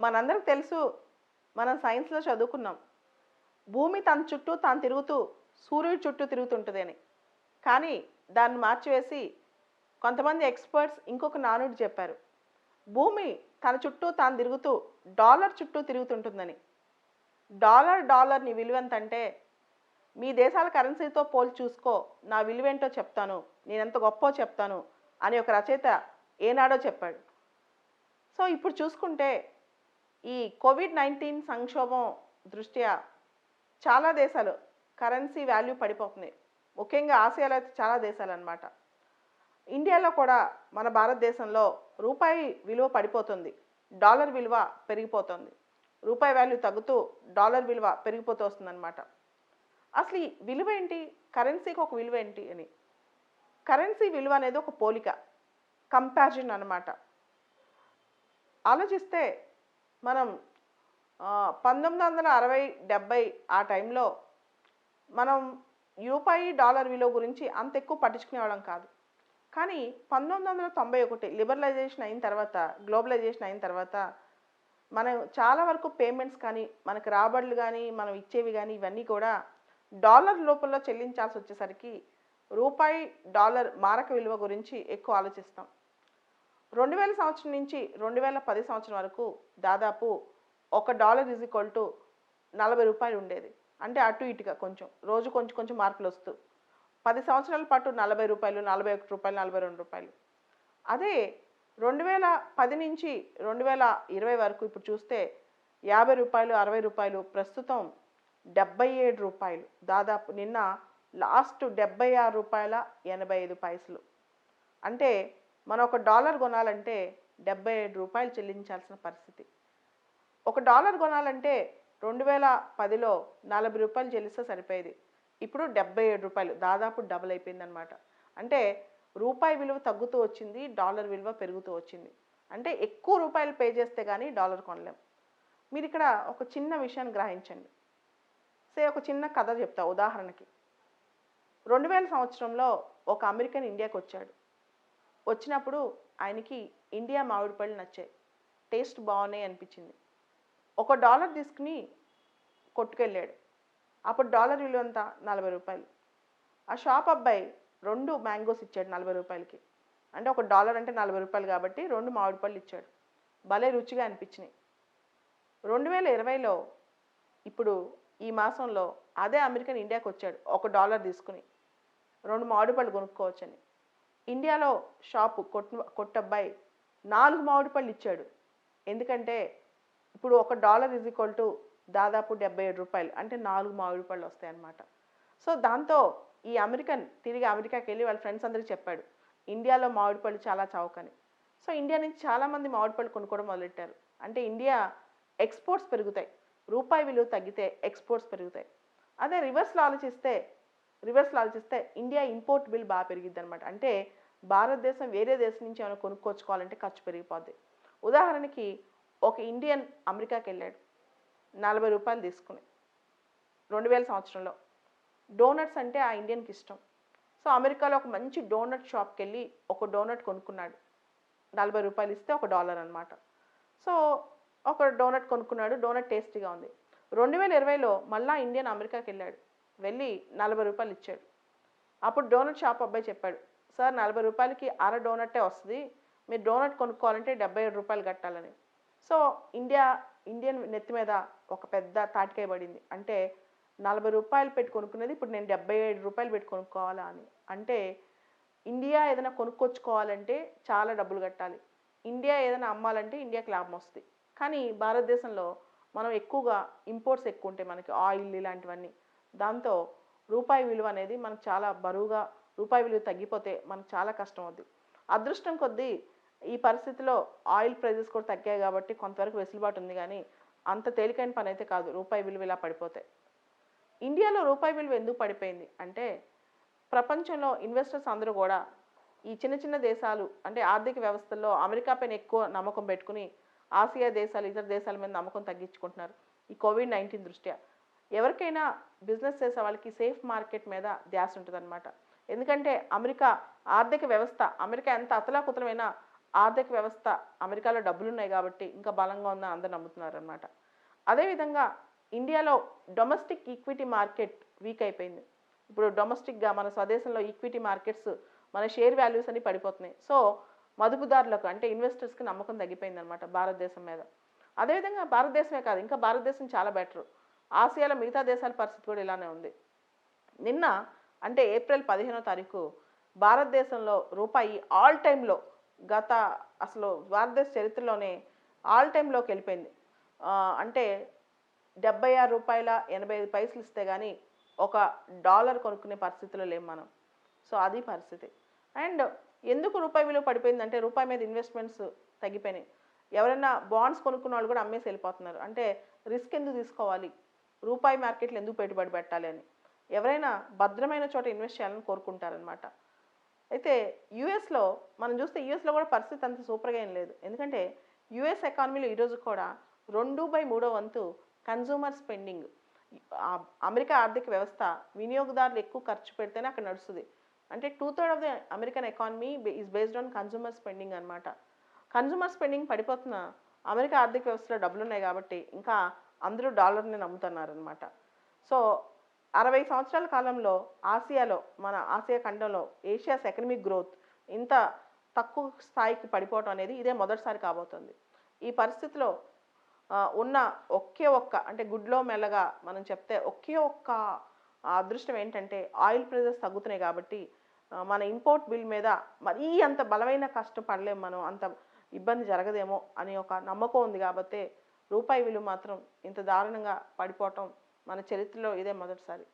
మనందరికి తెలుసు మనం సైన్స్లో చదువుకున్నాం. భూమి తన చుట్టూ తాను తిరుగుతూ సూర్యుడి చుట్టూ తిరుగుతుంటుంది అని కానీ దాన్ని మార్చివేసి కొంతమంది ఎక్స్పర్ట్స్ ఇంకొక నానుడు చెప్పారు. భూమి తన చుట్టూ తాను తిరుగుతూ డాలర్ చుట్టూ తిరుగుతుంటుందని. డాలర్ డాలర్ని విలువెంతంటే మీ దేశాల కరెన్సీతో పోల్చి చూసుకో నా విలువేంటో చెప్తాను నేను ఎంత గొప్పో చెప్తాను అని ఒక రచయిత ఏనాడో చెప్పాడు. సో ఇప్పుడు చూసుకుంటే ఈ కోవిడ్ నైన్టీన్ సంక్షోభం దృష్ట్యా చాలా దేశాలు కరెన్సీ వాల్యూ పడిపోతుంది. ముఖ్యంగా ఆసియాలో అయితే చాలా దేశాలు అన్నమాట ఇండియాలో కూడా మన భారతదేశంలో రూపాయి విలువ పడిపోతుంది. డాలర్ విలువ పెరిగిపోతుంది. రూపాయి వాల్యూ తగ్గుతూ డాలర్ విలువ పెరిగిపోతూ వస్తుందన్నమాట. అసలు ఈ విలువ ఏంటి? కరెన్సీకి ఒక విలువ ఏంటి అని. కరెన్సీ విలువ అనేది ఒక పోలిక కంపారిజన్ అన్నమాట. ఆలోచిస్తే మనం పంతొమ్మిది వందల అరవై డెబ్బై ఆ టైంలో మనం రూపాయి డాలర్ విలువ గురించి అంత ఎక్కువ పట్టించుకునేవాళ్ళం కాదు. కానీ పంతొమ్మిది వందల తొంభై ఒకటి లిబరలైజేషన్ అయిన తర్వాత గ్లోబలైజేషన్ అయిన తర్వాత మనం చాలా వరకు పేమెంట్స్ కానీ మనకు రాబడులు కానీ మనం ఇచ్చేవి కానీ ఇవన్నీ కూడా డాలర్ లోపల చెల్లించాల్సి వచ్చేసరికి రూపాయి డాలర్ మారక విలువ గురించి ఎక్కువ ఆలోచిస్తాం. రెండు వేల సంవత్సరం నుంచి రెండు వేల పది సంవత్సరం వరకు దాదాపు ఒక డాలర్ ఈజ్ ఈక్వల్ టు నలభై రూపాయలు ఉండేది. అంటే అటు ఇటుగా కొంచెం. రోజు కొంచెం కొంచెం మార్పులు వస్తూ. పది సంవత్సరాల పాటు నలభై రూపాయలు నలభై ఒకటి రూపాయలు నలభై రెండు రూపాయలు. అదే రెండు వేల పది నుంచి రెండు వేల ఇరవై వరకు ఇప్పుడు చూస్తే యాభై రూపాయలు అరవై రూపాయలు ప్రస్తుతం డెబ్బై ఏడు రూపాయలు. దాదాపు నిన్న లాస్ట్ డెబ్బై ఆరు రూపాయల ఎనభై ఐదు పైసలు. అంటే మనం ఒక డాలర్ కొనాలంటే డెబ్బై ఏడు రూపాయలు చెల్లించాల్సిన పరిస్థితి. ఒక డాలర్ కొనాలంటే రెండు వేల పదిలో నలభై రూపాయలు చెల్లిస్తే సరిపోయేది. ఇప్పుడు డెబ్బై ఏడు రూపాయలు దాదాపు డబుల్ అయిపోయిందనమాట అంటే రూపాయి విలువ తగ్గుతూ వచ్చింది డాలర్ విలువ పెరుగుతూ వచ్చింది. అంటే ఎక్కువ రూపాయలు పే చేస్తే కానీ డాలర్ కొనలేం. మీరు ఇక్కడ ఒక చిన్న విషయాన్ని గ్రహించండి. సే ఒక చిన్న కథ చెప్తా ఉదాహరణకి. రెండు వేల సంవత్సరంలో ఒక అమెరికన్ ఇండియాకి వచ్చాడు వచ్చినప్పుడు ఆయనకి ఇండియా మామిడి పళ్ళు నచ్చాయి. టేస్ట్ బాగున్నాయి అనిపించింది. ఒక డాలర్ తీసుకుని కొట్టుకెళ్ళాడు. అప్పుడు డాలర్ విలువ అంతా నలభై రూపాయలు. ఆ షాప్ అబ్బాయి రెండు మ్యాంగోస్ ఇచ్చాడు నలభై రూపాయలకి. అంటే ఒక డాలర్ అంటే నలభై రూపాయలు కాబట్టి రెండు మామిడి పళ్ళు ఇచ్చాడు. భలే రుచిగా అనిపించినాయి. రెండు వేల ఇరవైలో ఇప్పుడు ఈ మాసంలో అదే అమెరికన్ ఇండియాకి వచ్చాడు ఒక డాలర్ తీసుకుని రెండు మామిడి పళ్ళు కొనుక్కోవచ్చని. ఇండియాలో షాపు కొట్టు కొట్టబ్బాయి నాలుగు మామిడి పళ్ళు ఇచ్చాడు. ఎందుకంటే ఇప్పుడు ఒక డాలర్ ఈజ్ ఈక్వల్ టు దాదాపు డెబ్బై ఏడు రూపాయలు. అంటే నాలుగు మామిడి పళ్ళు వస్తాయి అన్నమాట సో దాంతో ఈ అమెరికన్ తిరిగి అమెరికాకి వెళ్ళి వాళ్ళ ఫ్రెండ్స్ అందరికీ చెప్పాడు. ఇండియాలో మామిడి పళ్ళు చాలా చౌకని సో ఇండియా నుంచి చాలామంది మామిడి పళ్ళు కొనుక్కోవడం మొదలెట్టారు. అంటే ఇండియా ఎక్స్పోర్ట్స్ పెరుగుతాయి. రూపాయి విలువ తగ్గితే ఎక్స్పోర్ట్స్ పెరుగుతాయి. అదే రివర్స్లో ఆలోచిస్తే రివర్స్లో ఆలోచిస్తే ఇండియా ఇంపోర్ట్ బిల్ బాగా పెరిగిద్ది అనమాట అంటే భారతదేశం వేరే దేశం నుంచి ఏమైనా కొనుక్కొచ్చుకోవాలంటే ఖర్చు పెరిగిపోద్ది. ఉదాహరణకి ఒక ఇండియన్ అమెరికాకి వెళ్ళాడు. నలభై రూపాయలు తీసుకుని. రెండు వేల సంవత్సరంలో. డోనట్స్ అంటే ఆ ఇండియన్కి ఇష్టం. సో అమెరికాలో ఒక మంచి డోనట్ షాప్కి వెళ్ళి ఒక డోనట్ కొనుక్కున్నాడు. నలభై రూపాయలు ఇస్తే ఒక డాలర్ అనమాట సో ఒక డోనట్ కొనుక్కున్నాడు. డోనట్ టేస్టీగా ఉంది. రెండు వేల ఇరవైలో మళ్ళీ ఇండియన్ అమెరికాకి వెళ్ళాడు. వెళ్ళి నలభై రూపాయలు ఇచ్చాడు. అప్పుడు డోనట్ షాప్ అబ్బాయి చెప్పాడు సార్ నలభై రూపాయలకి అర డోనట్టే వస్తుంది మీరు డోనట్ కొనుక్కోవాలంటే డెబ్బై ఏడు రూపాయలు కట్టాలని. సో ఇండియా ఇండియన్ నెత్తి మీద ఒక పెద్ద తాటికాయ పడింది. అంటే నలభై రూపాయలు పెట్టి కొనుక్కునేది ఇప్పుడు నేను డెబ్బై ఏడు రూపాయలు పెట్టి కొనుక్కోవాలా అని. అంటే ఇండియా ఏదైనా కొనుక్కొచ్చుకోవాలంటే చాలా డబ్బులు కట్టాలి. ఇండియా ఏదైనా అమ్మాలంటే ఇండియాకి లాభం వస్తుంది. కానీ భారతదేశంలో మనం ఎక్కువగా ఇంపోర్ట్స్ ఎక్కువ ఉంటాయి మనకి ఆయిల్ ఇలాంటివన్నీ. దాంతో రూపాయి విలువ అనేది మనకు చాలా బరువుగా రూపాయి విలువ తగ్గిపోతే మనకు చాలా కష్టం అవుద్ది అదృష్టం కొద్దీ ఈ పరిస్థితిలో ఆయిల్ ప్రైజెస్ కూడా తగ్గాయి కాబట్టి కొంతవరకు వెసులుబాటు ఉంది కానీ అంత తేలికైన పని అయితే కాదు రూపాయి విలువ ఇలా పడిపోతే. ఇండియాలో రూపాయి విలువ ఎందుకు పడిపోయింది? అంటే ప్రపంచంలో ఇన్వెస్టర్స్ అందరూ కూడా ఈ చిన్న చిన్న దేశాలు అంటే ఆర్థిక వ్యవస్థల్లో అమెరికా పైన ఎక్కువ నమ్మకం పెట్టుకుని ఆసియా దేశాలు ఇతర దేశాల మీద నమ్మకం తగ్గించుకుంటున్నారు ఈ కోవిడ్ నైన్టీన్ దృష్ట్యా. ఎవరికైనా బిజినెస్ చేసే వాళ్ళకి సేఫ్ మార్కెట్ మీద ధ్యాస ఉంటుందన్నమాట. ఎందుకంటే అమెరికా ఆర్థిక వ్యవస్థ అమెరికా ఎంత అతలాకుతలమైనా ఆర్థిక వ్యవస్థ అమెరికాలో డబ్బులు ఉన్నాయి కాబట్టి ఇంకా బలంగా ఉందని అందరు నమ్ముతున్నారు అనమాట అదేవిధంగా ఇండియాలో డొమెస్టిక్ ఈక్విటీ మార్కెట్ వీక్ అయిపోయింది. ఇప్పుడు డొమెస్టిక్గా మన స్వదేశంలో ఈక్విటీ మార్కెట్స్ మన షేర్ వాల్యూస్ అన్ని పడిపోతున్నాయి. సో మదుపుదారులకు అంటే ఇన్వెస్టర్స్కి నమ్మకం తగ్గిపోయింది అనమాట భారతదేశం మీద. అదేవిధంగా భారతదేశమే కాదు ఇంకా భారతదేశం చాలా బెటర్ ఆసియాలో మిగతా దేశాల పరిస్థితి కూడా ఇలానే ఉంది. నిన్న అంటే ఏప్రిల్ పదిహేనో తారీఖు భారతదేశంలో రూపాయి ఆల్ టైంలో గత అసలు భారతదేశ చరిత్రలోనే ఆల్ టైంలోకి వెళ్ళిపోయింది. అంటే డెబ్బై ఆరు రూపాయల ఎనభై ఐదు పైసలు ఇస్తే కానీ ఒక డాలర్ కొనుక్కునే పరిస్థితిలో లేం మనం. సో అది పరిస్థితి. అండ్ ఎందుకు రూపాయి విలువ పడిపోయిందంటే రూపాయి మీద ఇన్వెస్ట్మెంట్స్ తగ్గిపోయినాయి. ఎవరైనా బాండ్స్ కొనుక్కున్న వాళ్ళు కూడా అమ్మేసి వెళ్ళిపోతున్నారు. అంటే రిస్క్ ఎందుకు తీసుకోవాలి? రూపాయి మార్కెట్లు ఎందుకు పెట్టుబడి పెట్టాలి అని. ఎవరైనా భద్రమైన చోట ఇన్వెస్ట్ చేయాలని కోరుకుంటారనమాట అయితే యుఎస్లో మనం చూస్తే యుఎస్లో కూడా పరిస్థితి అంత సూపర్గా ఏం లేదు. ఎందుకంటే యుఎస్ ఎకానమీలో ఈరోజు కూడా రెండు బై మూడో వంతు కన్జ్యూమర్ స్పెండింగ్. అమెరికా ఆర్థిక వ్యవస్థ వినియోగదారులు ఎక్కువ ఖర్చు పెడితేనే అక్కడ నడుస్తుంది. అంటే two third of the American economy is based on consumer spending అనమాట కన్జ్యూమర్ స్పెండింగ్ పడిపోతున్న అమెరికా ఆర్థిక వ్యవస్థలో డబ్బులు ఉన్నాయి కాబట్టి ఇంకా అందరూ డాలర్ని నమ్ముతున్నారనమాట సో అరవై సంవత్సరాల కాలంలో ఆసియాలో మన ఆసియా ఖండంలో ఏషియాస్ ఎకనమిక్ గ్రోత్ ఇంత తక్కువ స్థాయికి పడిపోవటం అనేది ఇదే మొదటిసారి కాబోతుంది. ఈ పరిస్థితిలో ఉన్న ఒకే ఒక్క అంటే గుడ్లో మెల్లగా మనం చెప్తే ఒకే ఒక్క అదృష్టం ఏంటంటే ఆయిల్ ప్రైజెస్ తగ్గుతున్నాయి కాబట్టి మన ఇంపోర్ట్ బిల్ మీద మరీ అంత బలమైన కష్టపడలేము మనం అంత ఇబ్బంది జరగదేమో అని ఒక నమ్మకం ఉంది కాబట్టి రూపాయి విలువ మాత్రం ఇంత దారుణంగా పడిపోవటం మన చరిత్రలో ఇదే మొదటిసారి.